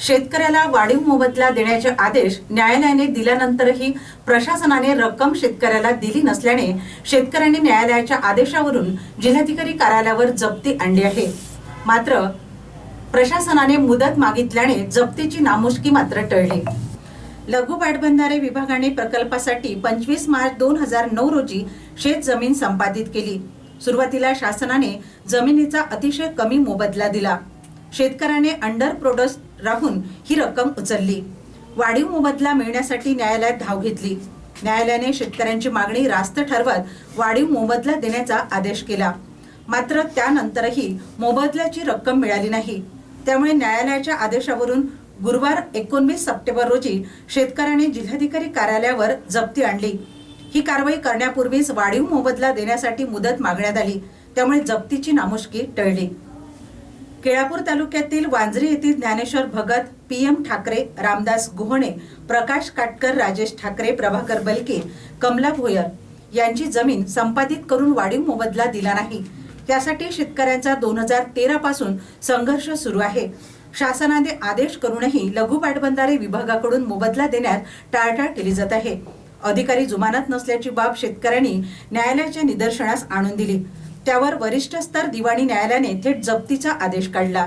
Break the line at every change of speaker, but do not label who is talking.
शेतकऱ्याला वाढीव मोबदला देण्याचे आदेश न्यायालयाने दिल्यानंतरही प्रशासनाने रक्कम शेतकऱ्याला दिली नसल्याने शेतकऱ्यांनी न्यायालयाच्या आदेशावरून जिल्हाधिकारी कार्यालयावर जप्ती आणली आहे. मात्र प्रशासनाने मुदत मागितल्याने जप्तीची नामुष्की मात्र टळली. लघु पाटबंधारे विभागाने प्रकल्पासाठी पंचवीस मार्च दोन हजार नऊ रोजी शेत जमीन संपादित केली. सुरुवातीला शासनाने जमिनीचा अतिशय कमी मोबदला दिला. शेतकऱ्याने अंडर प्रोडस राहून ही रक्कम उचलली. वाढीव मोबदला मिळण्यासाठी न्यायालयात धाव घेतली. न्यायालयाने शेतकऱ्यांची मागणी रास्त ठरवत वाढीव मोबदला देण्याचा आदेश केला. मात्र त्यानंतरही मोबदल्याची रक्कम मिळाली नाही. त्यामुळे न्यायालयाच्या आदेशावरून गुरुवार एकोणवीस सप्टेंबर रोजी शेतकऱ्याने जिल्हाधिकारी कार्यालयावर जप्ती आणली. ही कारवाई करण्यापूर्वीच वाढीव मोबदला देण्यासाठी मुदत मागण्यात आली. त्यामुळे जप्तीची नामुष्की टळली. केळापूर तालुक्यातील वांजरी येथील ज्ञानेश्वर भगत पी एम ठाकरे रामदास गुहणे प्रकाश काटकर राजेश ठाकरे प्रभाकर बलके कमला भोयर यांची जमीन संपादित करून वाढीव मोबदला दिला नाही. त्यासाठी शेतकऱ्यांचा दोन हजार तेरा पासून संघर्ष सुरू आहे. शासनाने आदेश करूनही लघु पाटबंधारे विभागाकडून मोबदला देण्यात टाळटाळ केली जात आहे. अधिकारी जुमानत नसल्याची बाब शेतकऱ्यांनी न्यायालयाच्या निदर्शनास आणून दिली. त्यावर वरिष्ठ स्तर दिवाणी न्यायालयाने थेट जप्तीचा आदेश काढला.